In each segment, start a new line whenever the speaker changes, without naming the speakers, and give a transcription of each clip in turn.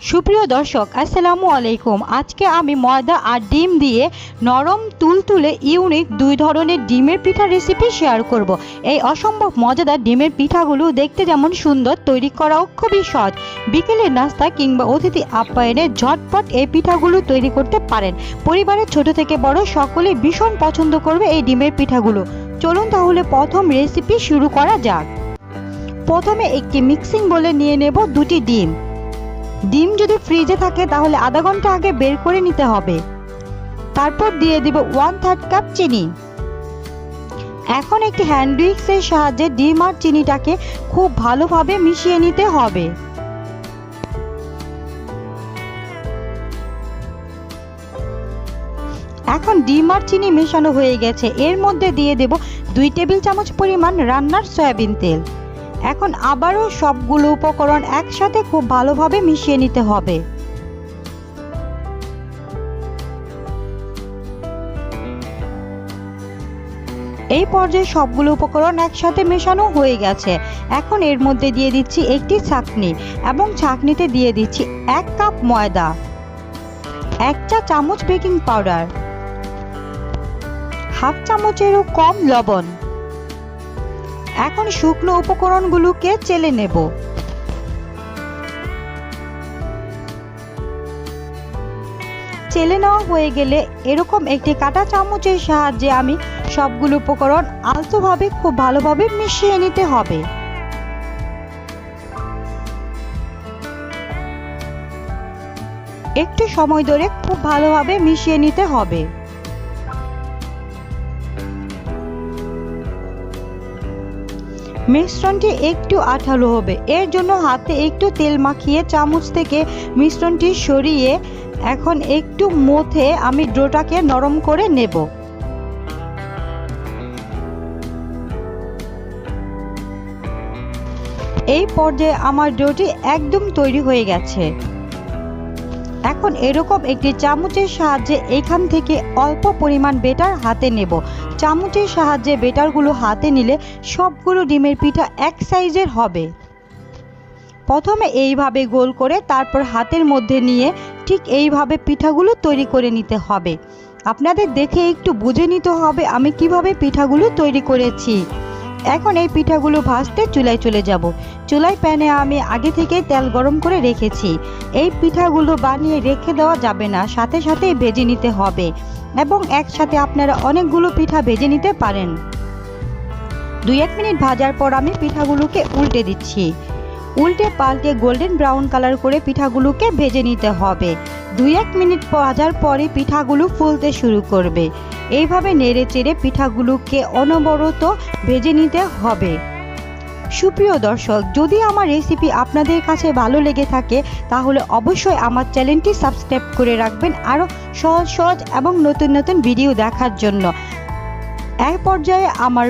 সুপ্রিয় দর্শক, আসসালামু আলাইকুম। আজকে আমি ময়দা আর ডিম দিয়ে নরম তুলতুলে ইউনিক দুই ধরনের ডিমের পিঠা রেসিপি শেয়ার করব। এই অসম্ভব মজাদার ডিমের পিঠাগুলো দেখতে যেমন সুন্দর, তৈরি করাও খুবই সহজ। বিকেলের নাস্তা কিংবা অতিথি আপ্যায়নে ঝটপট এই পিঠাগুলো তৈরি করতে পারেন। পরিবারের ছোট থেকে বড় সকলে ভীষণ পছন্দ করবে এই ডিমের পিঠাগুলো। চলুন তাহলে প্রথম রেসিপি শুরু করা যাক। প্রথমে একটি মিক্সিং বলে নিয়ে নেব দুটি ডিম। ডিম যদি ফ্রিজে থাকে, তাহলে আধা ঘণ্টা আগে বের করে নিতে হবে। তারপর দিয়ে দিব ওয়ান থার্ড কাপ চিনি। এখন একটি হ্যান্ড উইক্সের সাহায্যে ডিম আর চিনিটাকে খুব ভালোভাবে মিশিয়ে নিতে হবে। এখন ডিম আর চিনি মেশানো হয়ে গেছে। এর মধ্যে দিয়ে দেব দুই টেবিল চামচ পরিমাণ রান্নার সয়াবিন তেল। এখন আবারও সবগুলো উপকরণ একসাথে খুব ভালোভাবে মিশিয়ে নিতে হবে। এই পর্যায়ে সবগুলো উপকরণ একসাথে মেশানো হয়ে গেছে। এখন এর মধ্যে দিয়ে দিচ্ছি একটি ছাকনি এবং ছাকনিতে দিয়ে দিচ্ছি এক কাপ ময়দা, এক চা চামচ বেকিং পাউডার, হাফ চামচেরও কম লবণ। এখন শুকনো উপকরণগুলোকে চেলে নেব। চেলে নেওয়া হয়ে গেলে এরকম একটি কাঁটা চামচের সাহায্যে আমি সবগুলো উপকরণ আলতোভাবে, খুব ভালোভাবে মিশিয়ে নিতে হবে। একটু সময় ধরে খুব ভালোভাবে মিশিয়ে নিতে হবে। মিশ্রণটি একটু আঠালো হবে। এর জন্য হাতে একটু তেল মাখিয়ে চামচ থেকে মিশ্রণটি সরিয়ে এখন একটু মথে আমি ডোটাকে নরম করে নেব। এই পর্যায়ে আমার ডোটি একদম তৈরি হয়ে গেছে। এখন এরকম একটি চামচের সাহায্যে এখান থেকে অল্প পরিমাণ বেটার হাতে নেব। চামচের সাহায্যে বেটারগুলো হাতে নিলে সবগুলো ডিমের পিঠা এক সাইজের হবে। প্রথমে এইভাবে গোল করে তারপর হাতের মধ্যে নিয়ে ঠিক এইভাবে পিঠাগুলো তৈরি করে নিতে হবে। আপনাদের দেখে একটু বুঝে নিতে হবে আমি কীভাবে পিঠাগুলো তৈরি করেছি। এখন এই পিঠাগুলো ভাজতে চুলায় চলে যাব। চুলায় প্যানে আমি আগে থেকে তেল গরম করে রেখেছি। এই পিঠাগুলো বানিয়ে রেখে দেওয়া যাবে না, সাথে সাথেই ভেজে নিতে হবে। এবং একসাথে আপনারা অনেকগুলো পিঠা ভেজে নিতে পারেন। দুই এক মিনিট ভাজার পর আমি পিঠাগুলোকে উল্টে দিচ্ছি। উল্টে পাল্টে গোল্ডেন ব্রাউন কালার করে পিঠাগুলোকে ভেজে নিতে হবে। দুই এক মিনিট ভাজার পরে পিঠাগুলো ফুলতে শুরু করবে। এইভাবে নেড়ে চেড়ে পিঠাগুলোকে অনবরত ভেজে নিতে হবে। সুপ্রিয় দর্শক, যদি আমার রেসিপি আপনাদের কাছে ভালো লেগে থাকে, তাহলে অবশ্যই আমার চ্যানেলটি সাবস্ক্রাইব করে রাখবেন আরও সহজ সহজ এবং নতুন নতুন ভিডিও দেখার জন্য। এক পর্যায়ে আমার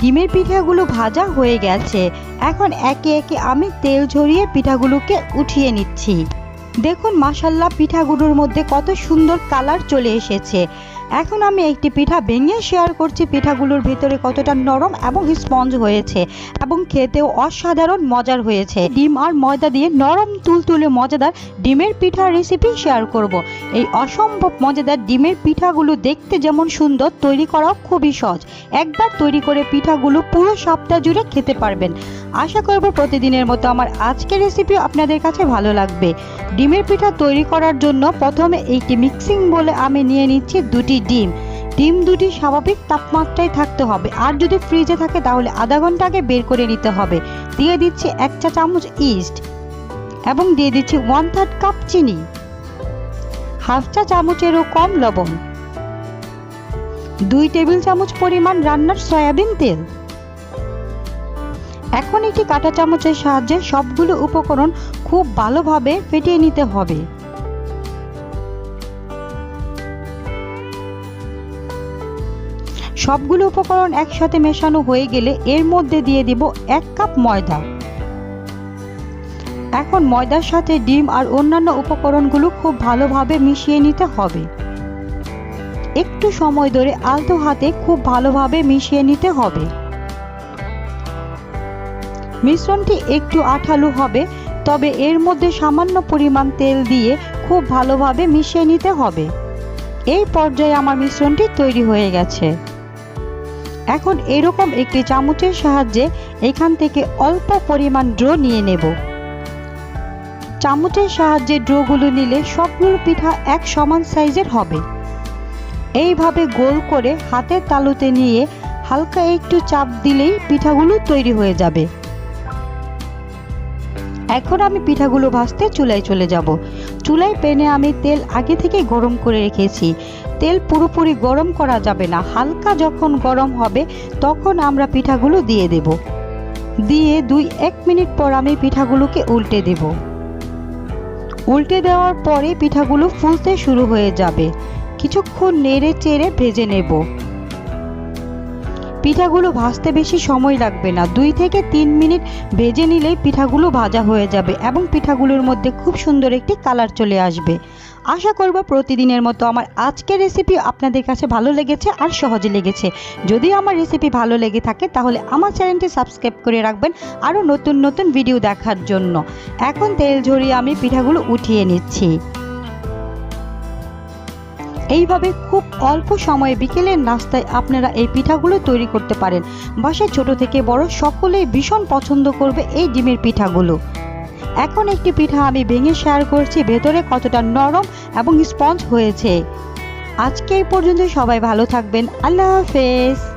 ডিমের পিঠাগুলো ভাজা হয়ে গেছে। এখন একে একে আমি তেল ঝরিয়ে পিঠাগুলোকে উঠিয়ে নিচ্ছি। দেখুন মাসাল্লাহ পিঠাগুলোর মধ্যে কত সুন্দর কালার চলে এসেছে। এখন আমি একটি পিঠা ভেঙে শেয়ার করছি। পিঠাগুলোর ভিতরে কতটা নরম এবং স্পঞ্জ হয়েছে এবং খেতেও অসাধারণ মজার হয়েছে। ডিম আর ময়দা দিয়ে নরম তুলতুলে মজাদার ডিমের পিঠার রেসিপি শেয়ার করব। এই অসম্ভব মজাদার ডিমের পিঠাগুলো দেখতে যেমন সুন্দর, তৈরি করাও খুবই সহজ। একবার তৈরি করে পিঠাগুলো পুরো সপ্তাহ জুড়ে খেতে পারবেন। আশা করব প্রতিদিনের মতো আমার আজকের রেসিপি আপনাদের কাছে ভালো লাগবে। ডিমের পিঠা তৈরি করার জন্য প্রথমে এইটি মিক্সিং বলে আমি নিয়ে নিচ্ছি দুটি ডিম। ডিম দুটি স্বাভাবিক তাপমাত্রায় থাকতে হবে। আর যদি ফ্রিজে থাকে তাহলে আধা ঘণ্টা আগে বের করে নিতে হবে। দিয়ে দিচ্ছি এক চা চামচ ইস্ট এবং দিয়ে দিচ্ছি ওয়ান থার্ড কাপ চিনি। হাফ চা চামচেরও কম লবণ। দুই টেবিল চামচ পরিমাণ রান্নার সয়াবিন তেল। এখন একটি কাঁটা চামচের সাহায্যে সবগুলো উপকরণ খুব ভালোভাবে ফেটিয়ে নিতে হবে। সবগুলো উপকরণ একসাথে মেশানো হয়ে গেলে এর মধ্যে দিয়ে দিব এক কাপ ময়দা। এখন ময়দার সাথে ডিম আর অন্যান্য উপকরণগুলো খুব ভালোভাবে মিশিয়ে নিতে হবে। একটু সময় ধরে আলতো হাতে খুব ভালোভাবে মিশিয়ে নিতে হবে। মিশ্রণটি একটু আঠালো হবে, তবে এর মধ্যে সামান্য পরিমাণ তেল দিয়ে খুব ভালোভাবে মিশিয়ে নিতে হবে। এই পর্যায়ে আমার মিশ্রণটি তৈরি হয়ে গেছে। এখন এরকম একটি চামচের সাহায্যে এখান থেকে অল্প পরিমাণ ড্রো নিয়ে নেব। চামচের সাহায্যে ড্রোগুলো নিলে সবগুলো পিঠা এক সমান সাইজের হবে। এইভাবে গোল করে হাতের তালুতে নিয়ে হালকা একটু চাপ দিলেই পিঠাগুলো তৈরি হয়ে যাবে। এখন আমি পিঠাগুলো ভাজতে চুলায় চলে যাব। চুলায় প্যানে আমি তেল আগে থেকে গরম করে রেখেছি। তেল পুরোপুরি গরম করা যাবে না। হালকা যখন গরম হবে, তখন আমরা পিঠাগুলো দিয়ে দেব। দিয়ে দুই এক মিনিট পর আমি পিঠাগুলোকে উল্টে দেব। উল্টে দেওয়ার পরে পিঠাগুলো ফুলতে শুরু হয়ে যাবে। কিছুক্ষণ নেড়ে চেড়ে ভেজে নেব। পিঠাগুলো ভাজতে বেশি সময় লাগবে না। দুই থেকে তিন মিনিট ভেজে নিলেই পিঠাগুলো ভাজা হয়ে যাবে এবং পিঠাগুলোর মধ্যে খুব সুন্দর একটি কালার চলে আসবে। আশা করব প্রতিদিনের মতো আমার আজকের রেসিপি আপনাদের কাছে ভালো লেগেছে আর সহজে লেগেছে। যদি আমার রেসিপি ভালো লেগে থাকে তাহলে আমার চ্যানেলটি সাবস্ক্রাইব করে রাখবেন আরও নতুন নতুন ভিডিও দেখার জন্য। এখন তেল ঝরিয়ে আমি পিঠাগুলো উঠিয়ে নিচ্ছি। এইভাবে খুব অল্প সময়ে বিকেলের নাস্তায় আপনারা এই পিঠাগুলো তৈরি করতে পারেন। বাসায় ছোট থেকে বড় সকলেই ভীষণ পছন্দ করবে এই ডিমের পিঠাগুলো। এখন একটি পিঠা আমি ভেঙে শেয়ার করছি, ভেতরে কতটা নরম এবং স্পঞ্জ হয়েছে। আজকে এই পর্যন্ত সবাই ভালো থাকবেন। আল্লাহ হাফেজ।